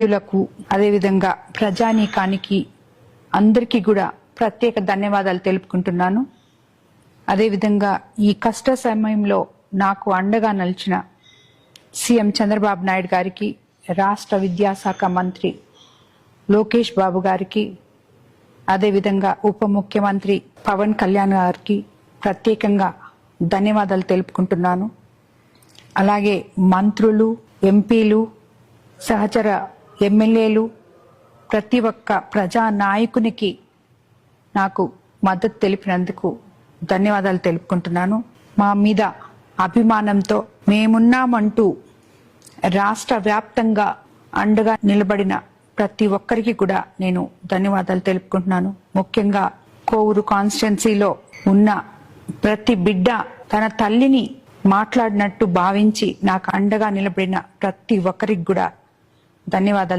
లకు అదేవిధంగా ప్రజానీకానికి అందరికీ కూడా ప్రత్యేక ధన్యవాదాలు తెలుపుకుంటున్నాను. అదేవిధంగా ఈ కష్ట సమయంలో నాకు అండగా నిలిచిన సీఎం చంద్రబాబు నాయుడు గారికి రాష్ట్ర విద్యాశాఖ మంత్రి లోకేష్ బాబు గారికి అదేవిధంగా ఉప ముఖ్యమంత్రి పవన్ కళ్యాణ్ గారికి ప్రత్యేకంగా ధన్యవాదాలు తెలుపుకుంటున్నాను. అలాగే మంత్రులు ఎంపీలు సహచర ఎమ్మెల్యేలు ప్రతి ఒక్క ప్రజా నాయకునికి నాకు మద్దతు తెలిపినందుకు ధన్యవాదాలు తెలుపుకుంటున్నాను. మా మీద అభిమానంతో మేమున్నామంటూ రాష్ట్ర వ్యాప్తంగా అండగా నిలబడిన ప్రతి ఒక్కరికి కూడా నేను ధన్యవాదాలు తెలుపుకుంటున్నాను. ముఖ్యంగా కోవూరు కాన్స్టిట్యున్సీలో ఉన్న ప్రతి బిడ్డ తన తల్లిని మాట్లాడినట్టు భావించి నాకు అండగా నిలబడిన ప్రతి ఒక్కరికి కూడా ధన్యవాదాలు